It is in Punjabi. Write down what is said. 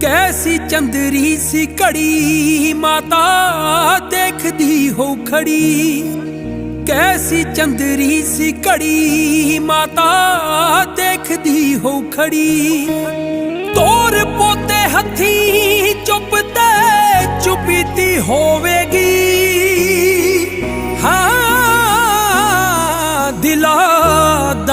ਕੈਸੀ ਚੰਦਰੀ ਸੀ ਘੜੀ, ਮਾਤਾ ਦੇਖਦੀ ਹੋ ਖੜੀ। ਕੈਸੀ ਚੰਦਰੀ ਸੀ ਘੜੀ, ਮਾਤਾ ਦੇਖਦੀ ਹੋ ਖੜੀ। ਤੋਰ ਪੋਤੇ ਹੱਥੀ ਚੁੱਪ ਤੇ ਚੁਪੀਤੀ ਹੋਵੇ